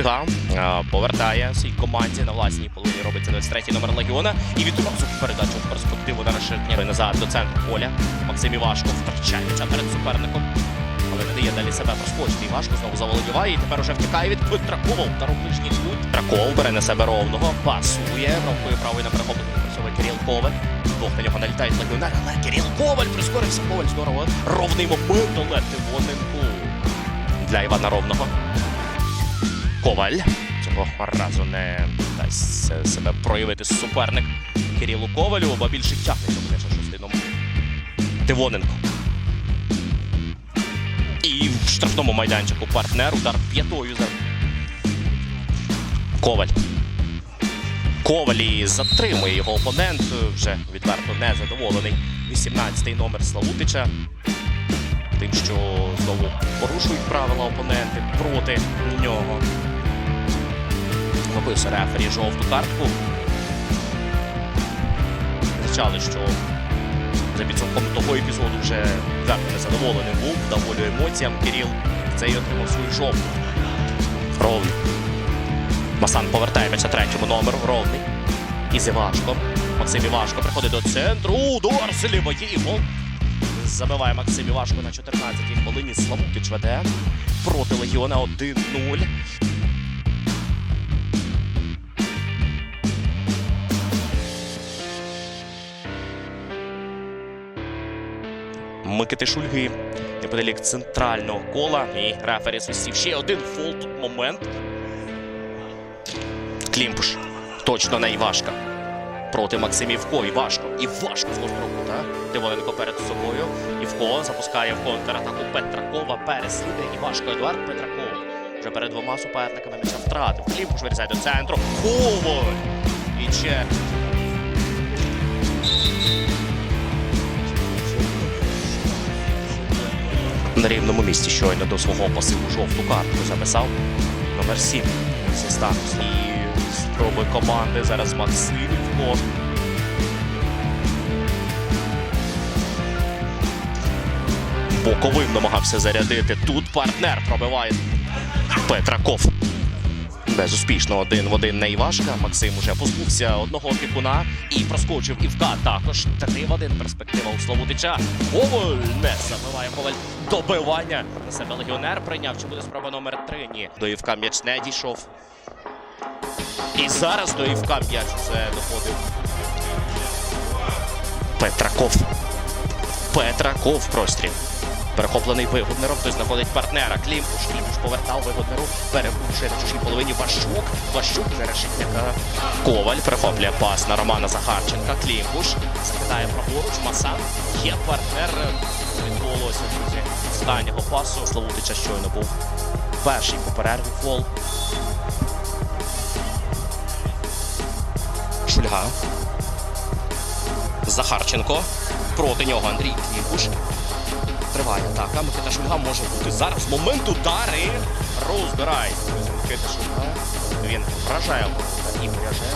Шульга е, повертає свій команді на власній половині. Робиться 23-й номер легіона. І відразу передачу в перспективу на решетні назад до центру поля. Максим Івашко втрачається перед суперником. Але не дає далі себе проскочити. Івашко знову заволодіває і тепер уже втікає від Петра Ковал. Тароближній кут. Траков бере на себе ровного. Пасує. Ровкою правою на перехопленому працює Кирил Коваль. Двох на нього налітають легіонери. Але Кирил Коваль прискорився. Коваль здорово. Ровний момент. Але Тивоненку для Івана Ровного. Коваль цього разу не дасть себе проявити суперник Кирилу Ковалю, бо більше тягнеться буде шостий номер. Тивоненко. І в штрафному майданчику партнер удар п'ятою за Коваль. Ковалі затримує його опонент. Вже відверто незадоволений. 18-й номер Славутича. Тим, що знову порушують правила опоненти проти нього. Випився рефері жовту картку. Кричали, що за підсумком того епізоду вже відверто незадоволений був, дав волю емоціям. Кирил це і отримав свою жовту. Ровний. Масан повертає м'яч третьому номеру. Ровний. Із Івашком. Максим Івашко приходить до центру. Удар з. Забиває Максим Івашко на 14-й хвилині. Славутич веде. Проти Легіона 1-0. Микити Шульги неподалік центрального кола. І рефері свистів ще один фол. Момент. Клімпуш. Точно на Івашка. Проти Максимівко. Івашко. Івашко з розброку, так? Перед собою. Івко запускає в контратаку Петракова. Переслідує Івашко Едуард Петраков. Вже перед двома суперниками м'яча втратив. Клімпуш вирізає до центру. Коваль! І ще на рівному місці щойно до свого пасиву жовту картку записав. Номер 7 зі статус. І спроби команди зараз Максимівко. Боковим намагався зарядити. Тут партнер пробиває Петраков. Безуспішно один в один на Івашка. Максим уже позбувся одного опікуна і проскочив Івка. Також три в один перспектива у Славутича. Коваль не забиває Коваль. Добивання на себе легіонер прийняв. Чи буде спроба номер три? Ні. До Івка м'яч не дійшов. І зараз до Івка м'яч вже доходив. Петраков. Петраков простріл. Перехоплений вигоднером, хтось знаходить партнера. Клімпуш. Клімпуш повертав вигоднеру. Перепушує на чужій половині Ващук. Ващук вже решетняка. Коваль перехоплює пас на Романа Захарченка. Клімпуш. Закидає праворуч. Масан. Є партнер. Відбулося, друзі. Останнього пасу. Славутича щойно був перший по перерві фол. Шульга. Захарченко. Проти нього Андрій Клімпуш. Триває там Микита Шульга може бути зараз. Момент удари. Розбирається. Микита Шульга. Він вражає і вражає.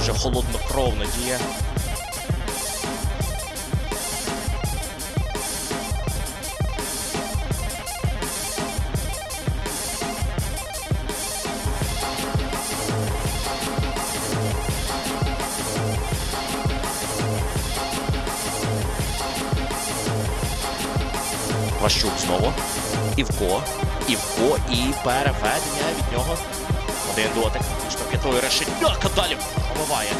Вже холоднокровна діє. Ващук знову. Івко. Івко і переведення від нього. Один дотик. Між п'ятою Далі пробиває.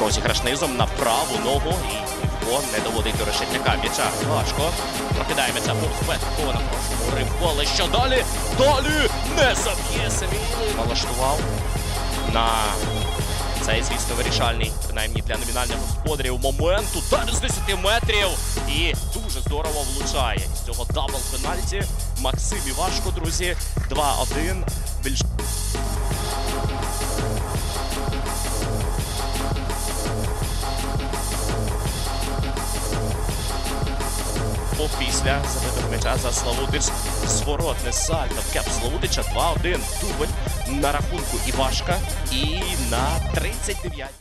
Розіграш низом на праву ногу. І Івко не доводить до решетняка. М'яча важко. Прокидає м'яча повз Петкова на прошлому. Але що далі? Далі не заб'є Семілий. Налаштував на цей, звісно, вирішальний, принаймні для номінальних господарів. Момент удар з 10 метрів. І дуже здорово влучає. З цього дабл пенальті. Максим Івашко, друзі. 2-1. Більш... Після забитого м'яча за Славутич зворотне сальто. Кеп Славутича 2-1. Дубль на рахунку Івашка. І на 39.